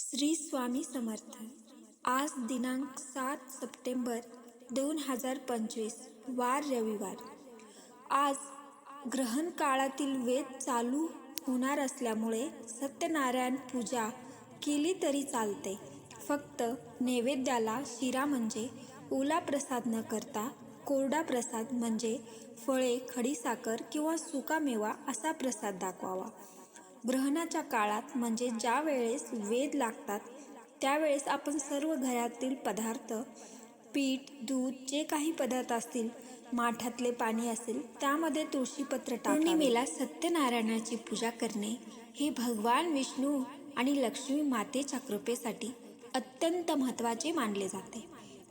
श्री स्वामी समर्थ. आज दिनांक सात सप्टेंबर दोन हजार पंचवीस वार रविवार. आज ग्रहण काळातील वेद चालू होणार असल्यामुळे सत्यनारायण पूजा केली तरी चालते. फक्त नैवेद्याला शिरा म्हणजे ओला प्रसाद न करता कोरडा प्रसाद म्हणजे फळे खडीसाखर किंवा सुकामेवा असा प्रसाद दाखवावा. ग्रहणाच्या काळात म्हणजे ज्या वेळेस वेद लागतात त्यावेळेस आपण सर्व घरातील पदार्थ पीठ दूध जे काही पदार्थ असतील माठातले पाणी असेल त्यामध्ये तुळशीपत्र पौर्णिमेला सत्यनारायणाची पूजा करणे हे भगवान विष्णू आणि लक्ष्मी मातेच्या कृपेसाठी अत्यंत महत्त्वाचे मानले जाते.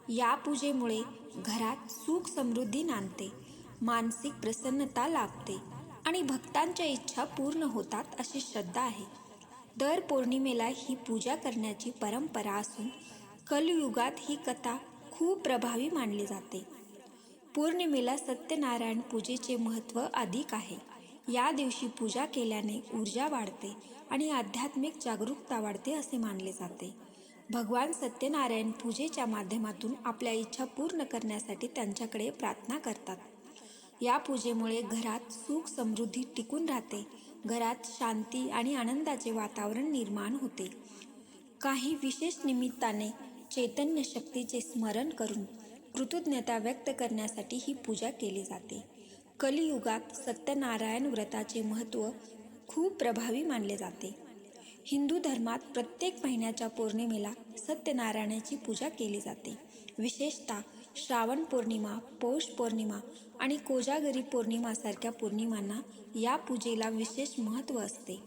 या पूजेमुळे घरात सुख समृद्धी नांदते मानसिक प्रसन्नता लाभते. आणि भक्तांच्या इच्छा पूर्ण होतात अशी श्रद्धा आहे. दर पौर्णिमेला ही पूजा करण्याची परंपरा असून कलयुगात ही कथा खूप प्रभावी मानली जाते. पौर्णिमेला सत्यनारायण पूजेचे महत्त्व अधिक आहे. या दिवशी पूजा केल्याने ऊर्जा वाढते आणि आध्यात्मिक जागरूकता वाढते असे मानले जाते. भगवान सत्यनारायण पूजेच्या माध्यमातून आपल्या इच्छा पूर्ण करण्यासाठी त्यांच्याकडे प्रार्थना करतात. या पूजेमुळे घरात सुख समृद्धी टिकून राहते. घरात शांती आणि आनंदाचे वातावरण निर्माण होते. काही विशेष निमित्ताने चैतन्य शक्तीचे स्मरण करून कृतज्ञता व्यक्त करण्यासाठी ही पूजा केली जाते. कलियुगात सत्यनारायण व्रताचे महत्त्व खूप प्रभावी मानले जाते. हिंदू धर्मात प्रत्येक महिन्याच्या पौर्णिमेला सत्यनारायणाची पूजा केली जाते. विशेषतः श्रावण पौर्णिमा पौष पौर्णिमा आणि कोजागरी पौर्णिमासारख्या पौर्णिमांना या पूजेला विशेष महत्त्व असते.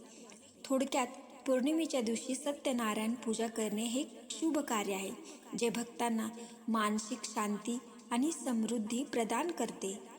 थोडक्यात पौर्णिमेच्या दिवशी सत्यनारायण पूजा करणे हे शुभ कार्य आहे जे भक्तांना मानसिक शांती आणि समृद्धी प्रदान करते.